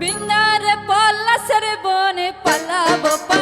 বিন্দারে পলাশের বনে পালাবো পালাবো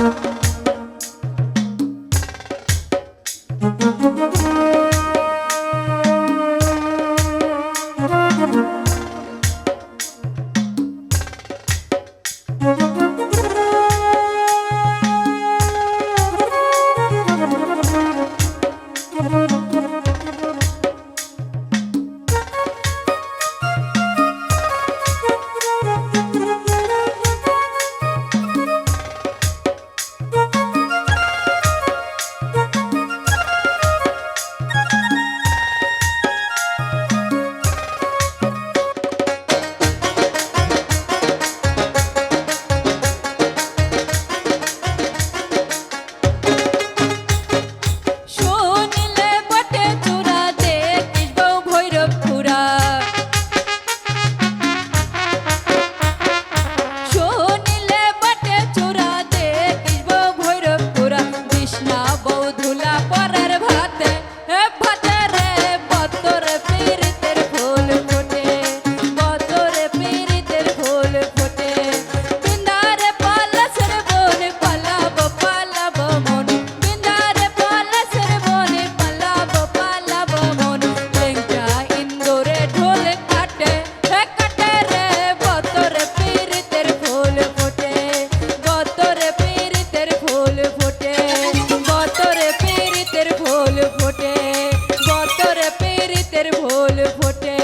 শুনিলে ভোল ফোটে